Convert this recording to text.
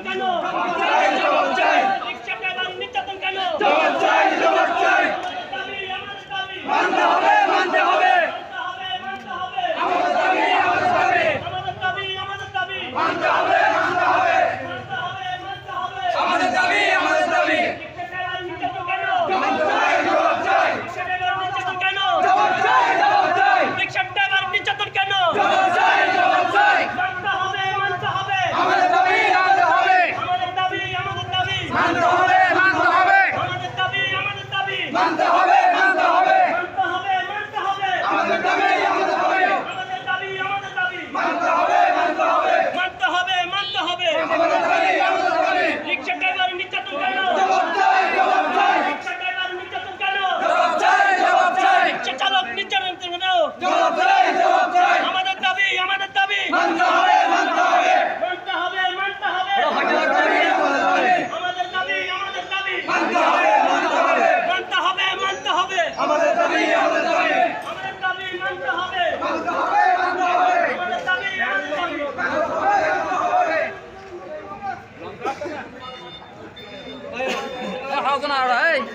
কেন? মানতে হবে মানতে হবে। জবাব চাই জবাব চাই। জবাব চাই। thousand, all right.